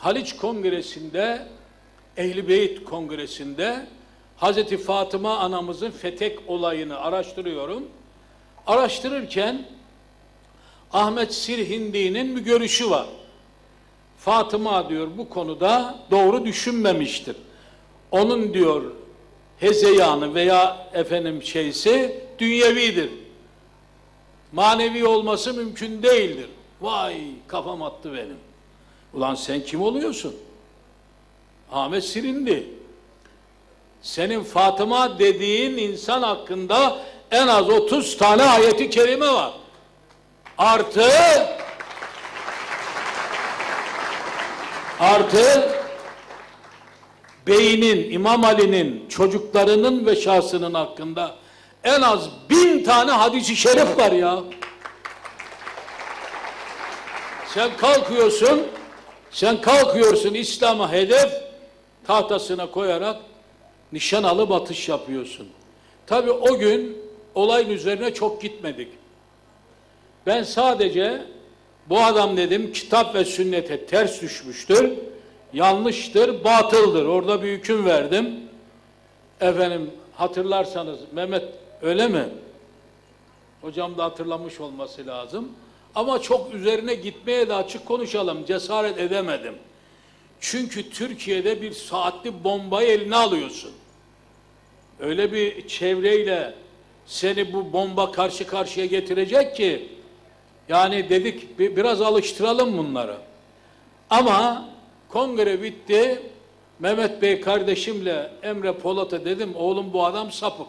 Haliç Kongresi'nde, Ehli Beyt Kongresi'nde Hazreti Fatıma anamızın fetek olayını araştırıyorum. Araştırırken Ahmet Sirhindi'nin bir görüşü var. Fatıma diyor bu konuda doğru düşünmemiştir. Onun diyor hezeyanı veya efendim şeysi dünyevidir. Manevi olması mümkün değildir. Vay kafam attı benim. Ulan sen kim oluyorsun? Ahmet Sirindi. Senin Fatıma dediğin insan hakkında en az 30 tane ayeti kerime var. Artı artı beynin, İmam Ali'nin, çocuklarının ve şahsının hakkında en az bin tane hadisi şerif var ya. Sen kalkıyorsun, sen kalkıyorsun İslam'a hedef tahtasına koyarak nişan alıp atış yapıyorsun. Tabi o gün olayın üzerine çok gitmedik. Ben sadece bu adam dedim kitap ve sünnete ters düşmüştür, yanlıştır, batıldır. Orada bir hüküm verdim. Efendim hatırlarsanız Mehmet öyle mi? Hocam da hatırlamış olması lazım. Ama çok üzerine gitmeye de açık konuşalım. Cesaret edemedim. Çünkü Türkiye'de bir saatli bombayı eline alıyorsun. Öyle bir çevreyle seni bu bomba karşı karşıya getirecek ki yani dedik biraz alıştıralım bunları. Ama kongre bitti. Mehmet Bey kardeşimle Emre Polat'a dedim oğlum bu adam sapık.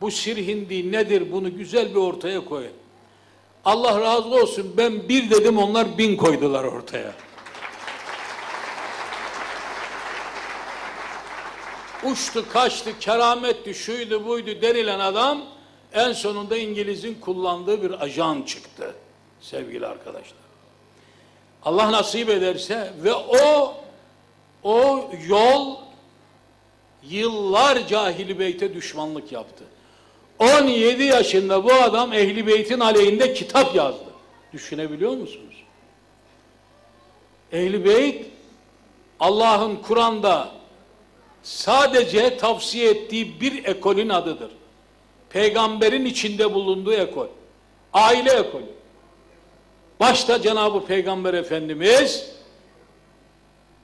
Bu sirhindi nedir bunu güzel bir ortaya koyun. Allah razı olsun ben bir dedim onlar bin koydular ortaya. Uçtu kaçtı kerametti şuydu buydu denilen adam en sonunda İngiliz'in kullandığı bir ajan çıktı sevgili arkadaşlar. Allah nasip ederse ve o o yol yıllar cahili beyte düşmanlık yaptı. 17 yaşında bu adam Ehli Beyt'in aleyhinde kitap yazdı. Düşünebiliyor musunuz? Ehli Beyt Allah'ın Kur'an'da sadece tavsiye ettiği bir ekolün adıdır. Peygamberin içinde bulunduğu ekol. Aile ekolü. Başta Cenab-ı Peygamber Efendimiz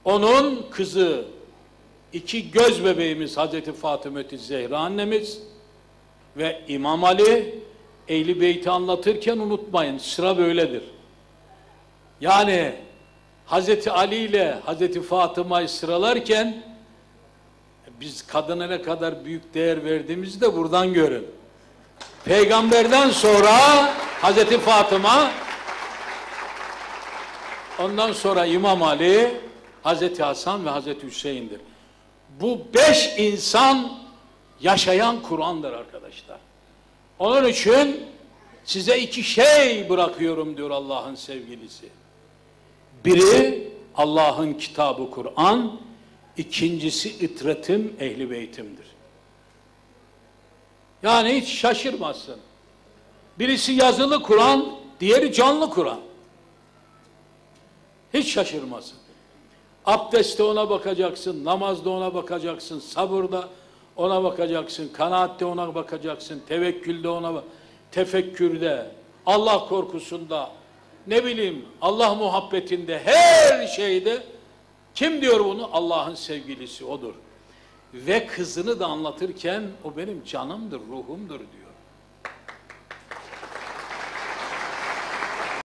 onun kızı iki göz bebeğimiz Hazreti Fatıma Zehra annemiz ve İmam Ali Ehli Beyt'i anlatırken unutmayın sıra böyledir. Yani Hazreti Ali ile Hazreti Fatıma'yı sıralarken biz kadına ne kadar büyük değer verdiğimizi de buradan görün. Peygamberden sonra Hazreti Fatıma ondan sonra İmam Ali Hazreti Hasan ve Hazreti Hüseyin'dir. Bu beş insan yaşayan Kur'an'dır arkadaşlar. Onun için size iki şey bırakıyorum diyor Allah'ın sevgilisi. Biri Allah'ın kitabı Kur'an, ikincisi itretim, ehli beytimdir. Yani hiç şaşırmazsın. Birisi yazılı Kur'an, diğeri canlı Kur'an. Hiç şaşırmasın. Abdestte ona bakacaksın, namazda ona bakacaksın, sabırda ona bakacaksın, kanaatte ona bakacaksın, tevekkülde ona tefekkürde, Allah korkusunda, ne bileyim Allah muhabbetinde, her şeyde kim diyor bunu? Allah'ın sevgilisi odur. Ve kızını da anlatırken o benim canımdır, ruhumdur diyor.